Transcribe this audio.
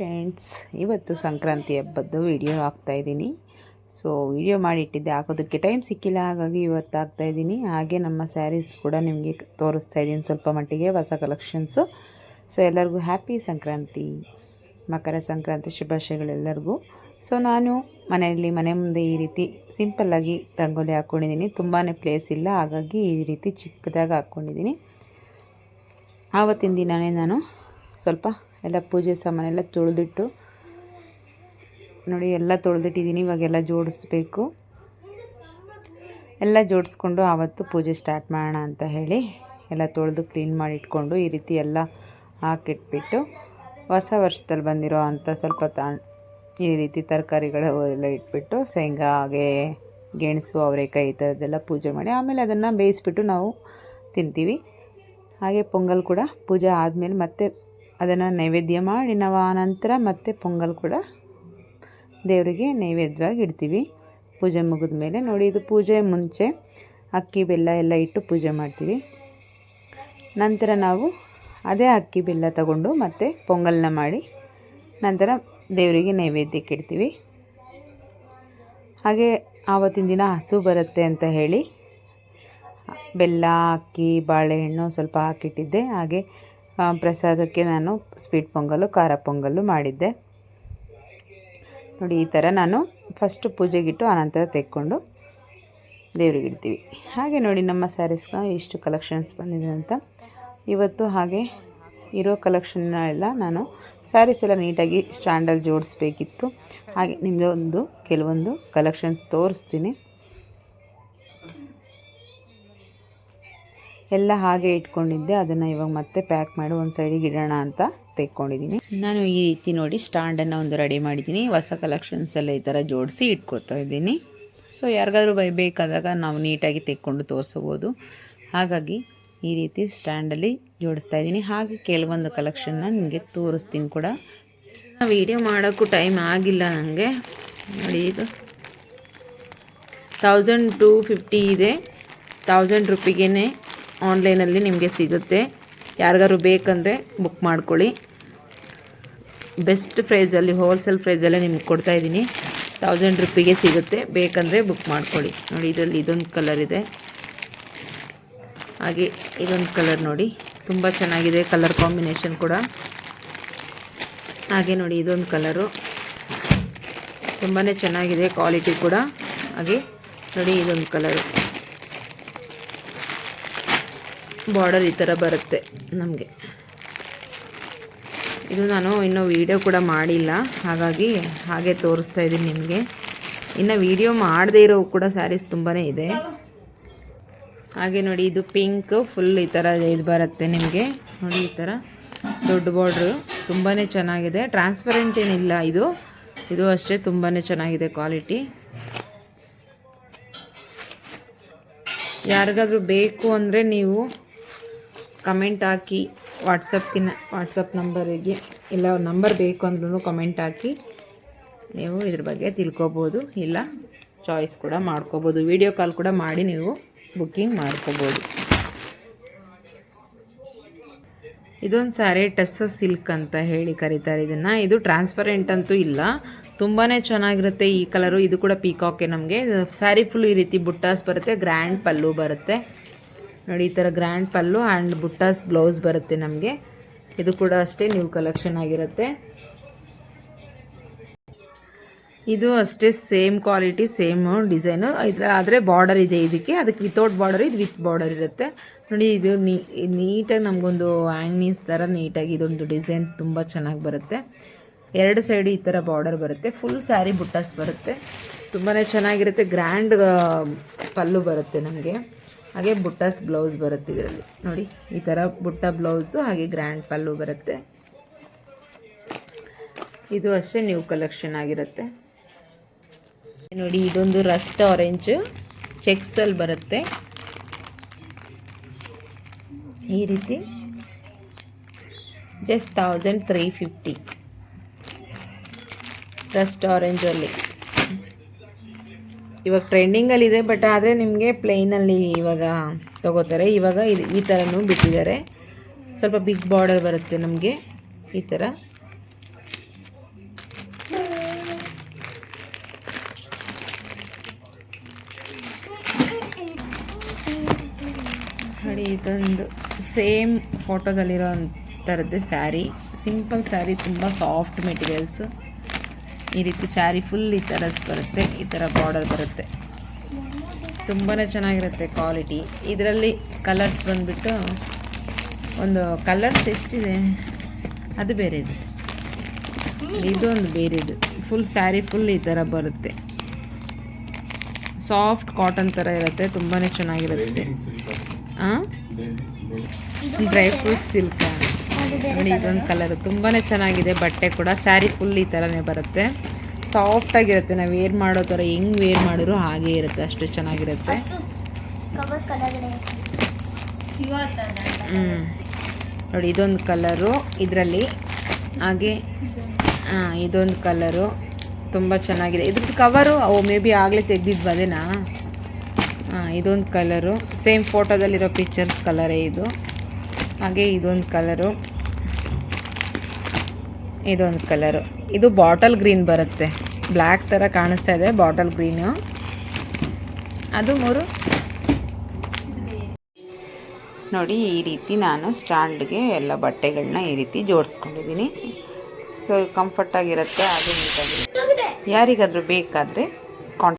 Friends, ಇವತ್ತು ಸಂಕ್ರಾಂತಿ ಹಬ್ಬದ್ದು video ಹಾಕ್ತಾಯಿದ್ದೀನಿ ಸೊ ವಿಡಿಯೋ ಮಾಡಿಟ್ಟಿದ್ದೆ, ಹಾಕೋದಕ್ಕೆ ಟೈಮ್ ಸಿಕ್ಕಿಲ್ಲ, ಹಾಗಾಗಿ ಇವತ್ತು ಹಾಕ್ತಾಯಿದ್ದೀನಿ ಹಾಗೆ ನಮ್ಮ ಸ್ಯಾರೀಸ್ ಕೂಡ ನಿಮಗೆ ತೋರಿಸ್ತಾ ಇದ್ದೀನಿ ಸ್ವಲ್ಪ ಮಟ್ಟಿಗೆ, ಹೊಸ ಕಲೆಕ್ಷನ್ಸು ಸೊ ಎಲ್ಲರಿಗೂ ಹ್ಯಾಪಿ ಸಂಕ್ರಾಂತಿ, ಮಕರ ಸಂಕ್ರಾಂತಿ ಶುಭಾಶಯಗಳೆಲ್ಲರಿಗೂ ಸೊ ನಾನು ಮನೆಯಲ್ಲಿ, ಮನೆ ಮುಂದೆ ಈ ರೀತಿ ಸಿಂಪಲ್ಲಾಗಿ ರಂಗೋಲಿ ಹಾಕ್ಕೊಂಡಿದ್ದೀನಿ ತುಂಬಾ ಪ್ಲೇಸ್ ಇಲ್ಲ, ಹಾಗಾಗಿ ಈ ರೀತಿ ಚಿಕ್ಕದಾಗಿ ಹಾಕ್ಕೊಂಡಿದ್ದೀನಿ ಆವತ್ತಿನ ದಿನವೇ ನಾನು ಸ್ವಲ್ಪ ಎಲ್ಲ ಪೂಜೆ ಸಾಮಾನೆಲ್ಲ ತೊಳೆದಿಟ್ಟು ನೋಡಿ ಎಲ್ಲ ತೊಳೆದಿಟ್ಟಿದ್ದೀನಿ, ಇವಾಗೆಲ್ಲ ಜೋಡಿಸ್ಬೇಕು. ಎಲ್ಲ ಜೋಡಿಸ್ಕೊಂಡು ಆವತ್ತು ಪೂಜೆ ಸ್ಟಾರ್ಟ್ ಮಾಡೋಣ ಅಂತ ಹೇಳಿ ಎಲ್ಲ ತೊಳೆದು ಕ್ಲೀನ್ ಮಾಡಿ ಇಟ್ಕೊಂಡು ಈ ರೀತಿ ಎಲ್ಲ ಹಾಕಿಟ್ಬಿಟ್ಟು ಹೊಸ ವರ್ಷದಲ್ಲಿ ಬಂದಿರೋ ಅಂಥ ಸ್ವಲ್ಪ ತಾ ಈ ರೀತಿ ತರಕಾರಿಗಳು ಎಲ್ಲ ಇಟ್ಬಿಟ್ಟು ಶೇಂಗಾ, ಹಾಗೆ ಗೆಣಸು, ಅವರೆಕಾಯಿ ಈ ಥರದ್ದೆಲ್ಲ ಪೂಜೆ ಮಾಡಿ ಆಮೇಲೆ ಅದನ್ನು ಬೇಯಿಸ್ಬಿಟ್ಟು ನಾವು ತಿಂತೀವಿ. ಹಾಗೆ ಪೊಂಗಲ್ ಕೂಡ ಪೂಜೆ ಆದಮೇಲೆ ಮತ್ತೆ ಅದನ್ನು ನೈವೇದ್ಯ ಮಾಡಿ ನಾವು ಆನಂತರ ಮತ್ತೆ ಪೊಂಗಲ್ ಕೂಡ ದೇವರಿಗೆ ನೈವೇದ್ಯವಾಗಿ ಇಡ್ತೀವಿ. ಪೂಜೆ ಮುಗಿದ ಮೇಲೆ ನೋಡಿ ಇದು ಪೂಜೆ ಮುಂಚೆ ಅಕ್ಕಿ ಬೆಲ್ಲ ಎಲ್ಲ ಇಟ್ಟು ಪೂಜೆ ಮಾಡ್ತೀವಿ. ನಂತರ ನಾವು ಅದೇ ಅಕ್ಕಿ ಬೆಲ್ಲ ತಗೊಂಡು ಮತ್ತೆ ಪೊಂಗಲ್ನ ಮಾಡಿ ನಂತರ ದೇವರಿಗೆ ನೈವೇದ್ಯಕ್ಕೆ ಇಡ್ತೀವಿ. ಹಾಗೆ ಆವತ್ತಿನ ದಿನ ಹಸು ಬರುತ್ತೆ ಅಂತ ಹೇಳಿ ಬೆಲ್ಲ ಅಕ್ಕಿ ಬಾಳೆಹಣ್ಣು ಸ್ವಲ್ಪ ಹಾಕಿಟ್ಟಿದ್ದೆ. ಹಾಗೆ ಆ, ಪ್ರಸಾದಕ್ಕೆ ನಾನು ಸ್ವೀಟ್ ಪೊಂಗಲು, ಖಾರ ಪೊಂಗಲ್ಲು ಮಾಡಿದ್ದೆ. ನೋಡಿ, ಈ ಥರ ನಾನು ಫಸ್ಟು ಪೂಜೆಗಿಟ್ಟು ಆನಂತರ ತೆಕ್ಕೊಂಡು ದೇವ್ರಿಗೆ ಇಡ್ತೀವಿ. ಹಾಗೆ ನೋಡಿ, ನಮ್ಮ ಸ್ಯಾರೀಸ್ಗೆ ಇಷ್ಟು ಕಲೆಕ್ಷನ್ಸ್ ಬಂದಿದೆ ಅಂತ. ಇವತ್ತು ಹಾಗೆ ಇರೋ ಕಲೆಕ್ಷನ್ನೆಲ್ಲ ನಾನು ಸ್ಯಾರೀಸ್ ಎಲ್ಲ ನೀಟಾಗಿ ಸ್ಟ್ಯಾಂಡಲ್ಲಿ ಜೋಡಿಸ್ಬೇಕಿತ್ತು. ಹಾಗೆ ನಿಮಗೆ ಒಂದು ಕೆಲವೊಂದು ಕಲೆಕ್ಷನ್ಸ್ ತೋರಿಸ್ತೀನಿ. ಎಲ್ಲ ಹಾಗೆ ಇಟ್ಕೊಂಡಿದ್ದೆ. ಅದನ್ನು ಇವಾಗ ಮತ್ತೆ ಪ್ಯಾಕ್ ಮಾಡಿ ಒಂದು ಸೈಡಿಗೆ ಇಡೋಣ ಅಂತ ತೆಕ್ಕೊಂಡಿದ್ದೀನಿ ನಾನು ಈ ರೀತಿ ನೋಡಿ ಸ್ಟ್ಯಾಂಡನ್ನು ಒಂದು ರೆಡಿ ಮಾಡಿದ್ದೀನಿ ಹೊಸ ಕಲೆಕ್ಷನ್ಸ್ ಎಲ್ಲ ಈ ಥರ ಜೋಡಿಸಿ ಇಟ್ಕೋತಾ ಇದ್ದೀನಿ. ಸೊ ಯಾರಿಗಾದ್ರೂ ಬೈಬೇಕಾದಾಗ ನಾವು ನೀಟಾಗಿ ತೆಕ್ಕೊಂಡು ತೋರಿಸ್ಬೋದು. ಹಾಗಾಗಿ ಈ ರೀತಿ ಸ್ಟ್ಯಾಂಡಲ್ಲಿ ಜೋಡಿಸ್ತಾ ಇದ್ದೀನಿ. ಹಾಗೆ ಕೆಲವೊಂದು ಕಲೆಕ್ಷನ್ನ ನಿಮಗೆ ತೋರಿಸ್ತೀನಿ ಕೂಡ. ವೀಡಿಯೋ ಮಾಡೋಕ್ಕೂ ಟೈಮ್ ಆಗಿಲ್ಲ ನನಗೆ ನೋಡಿ ಇದು. ತೌಸಂಡ್ ಟು ಫಿಫ್ಟಿ ಇದೆ. ತೌಸಂಡ್ ರುಪಿಗೇ ಆನ್ಲೈನಲ್ಲಿ ನಿಮಗೆ ಸಿಗುತ್ತೆ. ಯಾರಿಗಾದ್ರು ಬೇಕಂದರೆ ಬುಕ್ ಮಾಡ್ಕೊಳ್ಳಿ. ಬೆಸ್ಟ್ ಪ್ರೈಸಲ್ಲಿ ಹೋಲ್ಸೇಲ್ ಪ್ರೈಸಲ್ಲೇ ನಿಮ್ಗೆ ಕೊಡ್ತಾ ಇದ್ದೀನಿ. ತೌಸಂಡ್ ರುಪಿಗೆ ಸಿಗುತ್ತೆ. ಬೇಕಂದರೆ ಬುಕ್ ಮಾಡ್ಕೊಳ್ಳಿ. ನೋಡಿ, ಇದರಲ್ಲಿ ಇದೊಂದು ಕಲರ್ ಇದೆ. ಹಾಗೆ ಇದೊಂದು ಕಲರ್ ನೋಡಿ. ತುಂಬ ಚೆನ್ನಾಗಿದೆ ಕಲರ್ ಕಾಂಬಿನೇಷನ್ ಕೂಡ. ಹಾಗೆ ನೋಡಿ, ಇದೊಂದು ಕಲರು ತುಂಬಾ ಚೆನ್ನಾಗಿದೆ ಕ್ವಾಲಿಟಿ ಕೂಡ. ಹಾಗೆ ನೋಡಿ, ಇದೊಂದು ಕಲರು ಬಾರ್ಡರ್ ಈ ಥರ ಬರುತ್ತೆ ನಮಗೆ. ಇದು ನಾನು ಇನ್ನೂ ವೀಡಿಯೋ ಕೂಡ ಮಾಡಿಲ್ಲ. ಹಾಗಾಗಿ ಹಾಗೆ ತೋರಿಸ್ತಾ ಇದ್ದೀನಿ ನಿಮಗೆ. ಇನ್ನು ವೀಡಿಯೋ ಮಾಡದೇ ಇರೋ ಕೂಡ ಸ್ಯಾರೀಸ್ ತುಂಬಾ ಇದೆ. ಹಾಗೆ ನೋಡಿ, ಇದು ಪಿಂಕ್, ಫುಲ್ ಈ ಥರ ಇದು ಬರುತ್ತೆ ನಿಮಗೆ. ನೋಡಿ, ಈ ಥರ ದೊಡ್ಡ ಬಾರ್ಡ್ರು. ತುಂಬಾ ಚೆನ್ನಾಗಿದೆ. ಟ್ರಾನ್ಸ್ಪರೆಂಟ್ ಏನಿಲ್ಲ ಇದು. ಇದು ಅಷ್ಟೇ ತುಂಬಾ ಚೆನ್ನಾಗಿದೆ ಕ್ವಾಲಿಟಿ. ಯಾರಿಗಾದರೂ ಬೇಕು ಅಂದರೆ ನೀವು ಕಮೆಂಟ್ ಹಾಕಿ ವಾಟ್ಸಪ್ಗಿನ ವಾಟ್ಸಪ್ ನಂಬರಿಗೆ ಇಲ್ಲ ನಂಬರ್ ಬೇಕು ಅಂದ್ರೂ ಕಮೆಂಟ್ ಹಾಕಿ. ನೀವು ಇದ್ರ ಬಗ್ಗೆ ತಿಳ್ಕೊಬೋದು, ಇಲ್ಲ ಚಾಯ್ಸ್ ಕೂಡ ಮಾಡ್ಕೋಬೋದು ವಿಡಿಯೋ ಕಾಲ್ ಕೂಡ ಮಾಡಿ ನೀವು ಬುಕ್ಕಿಂಗ್ ಮಾಡ್ಕೋಬೋದು. ಇದೊಂದು ಸ್ಯಾರಿ ಟೆಸ್ಸ ಸಿಲ್ಕ್ ಅಂತ ಹೇಳಿ ಕರೀತಾರೆ. ಇದನ್ನು ಇದು ಟ್ರಾನ್ಸ್ಪರೆಂಟ್ ಅಂತೂ ಇಲ್ಲ. ತುಂಬಾ ಚೆನ್ನಾಗಿರುತ್ತೆ ಈ ಕಲರು ಇದು ಕೂಡ ಪೀಕಾಕೆ ನಮಗೆ. ಸ್ಯಾರಿ ಫುಲ್ ಈ ರೀತಿ ಬುಟ್ಟಾಸ್ ಬರುತ್ತೆ ಗ್ರ್ಯಾಂಡ್ ಪಲ್ಲು ಬರುತ್ತೆ. ನೋಡಿ, ಈ ಥರ grand pallu and buttas blouse ಬರುತ್ತೆ ನಮಗೆ. ಇದು ಕೂಡ ಅಷ್ಟೇ ನ್ಯೂ ಕಲೆಕ್ಷನ್ ಆಗಿರುತ್ತೆ. ಇದು ಅಷ್ಟೇ ಸೇಮ್ ಕ್ವಾಲಿಟಿ ಸೇಮ್ ಡಿಸೈನು ಇದರ ಆದರೆ ಬಾರ್ಡರ್ ಇದೆ ಇದಕ್ಕೆ. ಅದಕ್ಕೆ ವಿತೌಟ್ ಬಾರ್ಡರ್ ಇದು ವಿತ್ ಬಾರ್ಡರ್ ಇರುತ್ತೆ. ನೋಡಿ, ಇದು ನೀಟಾಗಿ ನಮಗೊಂದು ಆ್ಯಂಗ್ನೀಸ್ ಥರ ನೀಟಾಗಿ ಇದೊಂದು ಡಿಸೈನ್ ತುಂಬ ಚೆನ್ನಾಗಿ ಬರುತ್ತೆ. ಎರಡು ಸೈಡ್ ಈ ಥರ ಬಾರ್ಡರ್ ಬರುತ್ತೆ. ಫುಲ್ ಸ್ಯಾರಿ ಬುಟ್ಟಾಸ್ ಬರುತ್ತೆ. ತುಂಬಾ ಚೆನ್ನಾಗಿರುತ್ತೆ. ಗ್ರ್ಯಾಂಡ್ ಪಲ್ಲು ಬರುತ್ತೆ ನಮಗೆ. ಹಾಗೆ ಬುಟ್ಟಸ್ ಬ್ಲೌಸ್ ಬರುತ್ತೆ ಇದರಲ್ಲಿ. ನೋಡಿ, ಈ ಥರ ಬುಟ್ಟ ಬ್ಲೌಸು ಹಾಗೆ ಗ್ರ್ಯಾಂಡ್ ಪಲ್ಲು ಬರುತ್ತೆ. ಇದು ಅಷ್ಟೇ ನ್ಯೂ ಕಲೆಕ್ಷನ್ ಆಗಿರುತ್ತೆ. ನೋಡಿ, ಇದೊಂದು ರಸ್ಟ್ ಆರೆಂಜು ಚೆಕ್ಸಲ್ಲಿ ಬರುತ್ತೆ. ಈ ರೀತಿ. Just thousand three fifty rust ಆರೆಂಜಲ್ಲಿ ಇವಾಗ ಟ್ರೆಂಡಿಂಗಲ್ಲಿದೆ ಬಟ್ ಆದರೆ ನಿಮಗೆ ಪ್ಲೇನಲ್ಲಿ ಇವಾಗ ತೊಗೋತಾರೆ. ಇವಾಗ ಇದು ಈ ಥರನೂ ಬಿಟ್ಟಿದ್ದಾರೆ. ಸ್ವಲ್ಪ ಬಿಗ್ ಬಾರ್ಡರ್ ಬರುತ್ತೆ ನಮಗೆ ಈ ಥರ ಇದೊಂದು ಸೇಮ್ ಫೋಟೋದಲ್ಲಿರೋ ಥರದ್ದು ಸ್ಯಾರಿ ಸಿಂಪಲ್ ಸ್ಯಾರಿ ತುಂಬ ಸಾಫ್ಟ್ ಮೆಟೀರಿಯಲ್ಸು ಈ ರೀತಿ ಸ್ಯಾರಿ ಫುಲ್ ಈ ಥರ ಬರುತ್ತೆ ಈ ಥರ ಬಾರ್ಡರ್ ಬರುತ್ತೆ. ತುಂಬಾ ಚೆನ್ನಾಗಿರುತ್ತೆ ಕ್ವಾಲಿಟಿ ಇದರಲ್ಲಿ ಕಲರ್ಸ್ ಬಂದುಬಿಟ್ಟು ಒಂದು ಕಲರ್ಸ್ ಎಷ್ಟಿದೆ? ಅದು ಬೇರೆದು. ಇದೊಂದು ಬೇರೆದು. ಫುಲ್ ಸ್ಯಾರಿ ಫುಲ್ ಈ ಥರ ಬರುತ್ತೆ. ಸಾಫ್ಟ್ ಕಾಟನ್ ಥರ ಇರುತ್ತೆ ತುಂಬಾ ಚೆನ್ನಾಗಿರುತ್ತೆ. ಹಾಂ ಡ್ರೈ ಫ್ರೂಟ್ಸ್ ಸಿಲ್ಕ್ ನೋಡಿ ಇದೊಂದು ಕಲರ್ ತುಂಬಾ ಚೆನ್ನಾಗಿದೆ ಬಟ್ಟೆ ಕೂಡ. ಸ್ಯಾರಿ ಫುಲ್ ಈ ಥರನೇ ಬರುತ್ತೆ. ಸಾಫ್ಟಾಗಿರುತ್ತೆ ನಾವು ವೇರ್ ಮಾಡೋ ಥರ ಹೆಂಗ್ ವೇರ್ ಮಾಡಿದ್ರು ಹಾಗೆ ಇರುತ್ತೆ. ಅಷ್ಟು ಚೆನ್ನಾಗಿರುತ್ತೆ. ಹ್ಞೂ ನೋಡಿ ಇದೊಂದು ಕಲರು ಇದರಲ್ಲಿ ಹಾಗೆ ಹಾಂ ಇದೊಂದು ಕಲರು ತುಂಬ ಚೆನ್ನಾಗಿದೆ. ಇದ್ರದ್ದು ಕವರು ಅವು ಮೇ ಬಿ ಆಗಲೇ ತೆಗ್ದಿದ್ದು ಅದೇನಾ? ಹಾಂ ಇದೊಂದು ಕಲರು ಸೇಮ್ ಫೋಟೋದಲ್ಲಿರೋ ಪಿಕ್ಚರ್ಸ್ ಕಲರೇ ಇದು. ಹಾಗೆ ಇದೊಂದು ಕಲರು ಇದೊಂದು ಕಲರು. ಇದು ಬಾಟಲ್ ಗ್ರೀನ್ ಬರುತ್ತೆ. ಬ್ಲ್ಯಾಕ್ ಥರ ಕಾಣಿಸ್ತಾ ಇದೆ, ಬಾಟಲ್ ಗ್ರೀನು. ಅದು ಮೂರು. ನೋಡಿ, ಈ ರೀತಿ ನಾನು ಸ್ಟ್ಯಾಂಡ್ಗೆ ಎಲ್ಲ ಬಟ್ಟೆಗಳನ್ನ ಈ ರೀತಿ ಜೋಡಿಸ್ಕೊಂಡಿದ್ದೀನಿ. ಸೊ ಕಂಫರ್ಟಾಗಿರುತ್ತೆ ಅದು ನೀಟಾಗಿರುತ್ತೆ ಯಾರಿಗಾದರೂ ಬೇಕಾದರೆ